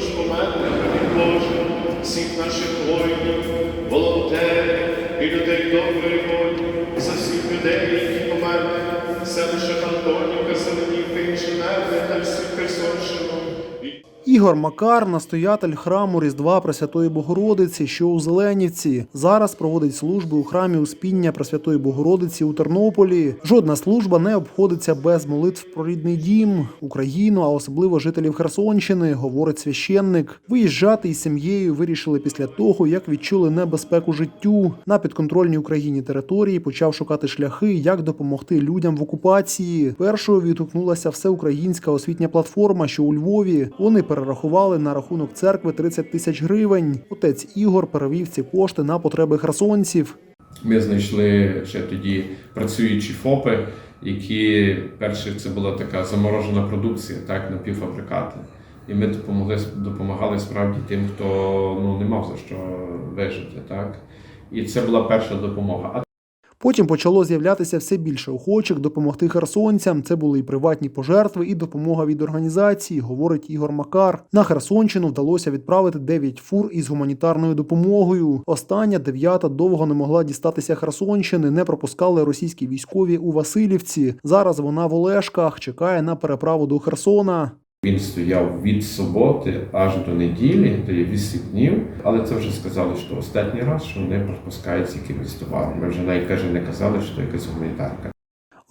від Боже, всіх наших воїнів, волонтерів і людей доброї волі, за всіх людей, які померли, селище Антонівка, Селенівка, Інженерне та всіх Херсонщину. І Ігор Макар, настоятель храму Різдва Пресвятої Богородиці, що у Зеленівці, зараз проводить служби у храмі Успіння Пресвятої Богородиці у Тернополі. Жодна служба не обходиться без молитв про рідний дім, Україну, а особливо жителів Херсонщини, говорить священник. Виїжджати із сім'єю вирішили після того, як відчули небезпеку життю. На підконтрольній Україні території почав шукати шляхи, як допомогти людям в окупації. Першою відгукнулася всеукраїнська освітня платформа, що у Львові. Вони перерахували на рахунок церкви 30 тисяч гривень. Отець Ігор перевів ці кошти на потреби херсонців. Ми знайшли ще тоді працюючі ФОПи, які перше це була така заморожена продукція, так, напівфабрикати. І ми допомогли допомагали справді тим, хто ну, не мав за що вижити. Так? І це була перша допомога. Потім почало з'являтися все більше охочих допомогти херсонцям. Це були і приватні пожертви, і допомога від організації, говорить Ігор Макар. На Херсонщину вдалося відправити 9 фур із гуманітарною допомогою. Остання дев'ята довго не могла дістатися Херсонщини, не пропускали російські військові у Васильівці. Зараз вона в Олешках чекає на переправу до Херсона. Він стояв від суботи аж до неділі, то є 8 днів. Але це вже сказали, що останній раз, що не пропускають якимось товаром. Ми вже навіть каже, не казали, що якась гуманітарка.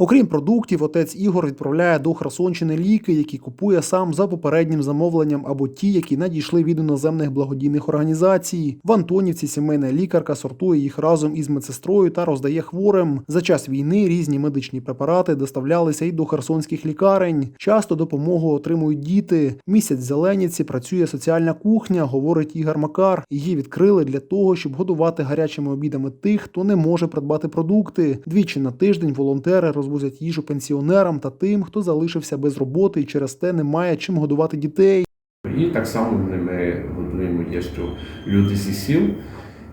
Окрім продуктів, отець Ігор відправляє до Херсонщини ліки, які купує сам за попереднім замовленням, або ті, які надійшли від іноземних благодійних організацій. В Антонівці сімейна лікарка сортує їх разом із медсестрою та роздає хворим. За час війни різні медичні препарати доставлялися і до херсонських лікарень. Часто допомогу отримують діти. Місяць в Зеленівці працює соціальна кухня, говорить Ігор Макар. Її відкрили для того, щоб годувати гарячими обідами тих, хто не може придбати продукти. Двічі на тиждень волонтери розвозять їжу пенсіонерам та тим, хто залишився без роботи і через те не має чим годувати дітей. І так само ми годуємо є, що люди зі сіл,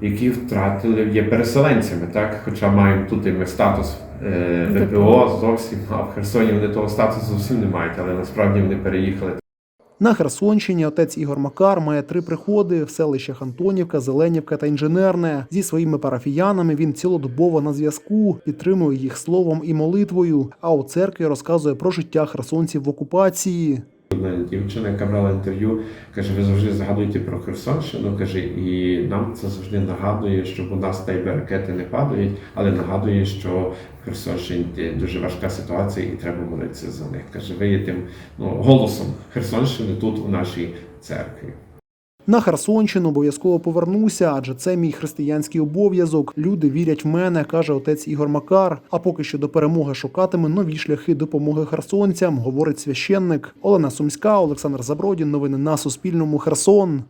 які втратили, є переселенцями, так? хоча маємо тут і ми статус е, ВПО зовсім, а в Херсоні вони того статусу зовсім не мають, але насправді вони переїхали. На Херсонщині отець Ігор Макар має три приходи в селищах Антонівка, Зеленівка та Інженерне. Зі своїми парафіянами він цілодобово на зв'язку, підтримує їх словом і молитвою. А у церкві розказує про життя херсонців в окупації. Одна дівчина, яка брала інтерв'ю, каже: ви завжди згадуєте про Херсонщину. каже, і нам це завжди нагадує, що у нас й ракети не падають, але нагадує, що в Херсонщині дуже важка ситуація, і треба молитися за них. Каже, ви є тим ну, голосом Херсонщини тут у нашій церкві. На Херсонщину обов'язково повернуся, адже це мій християнський обов'язок. Люди вірять в мене, каже отець Ігор Макар. А поки що до перемоги шукатиме нові шляхи допомоги херсонцям, говорить священник. Олена Сумська, Олександр Забродін. Новини на Суспільному. Херсон.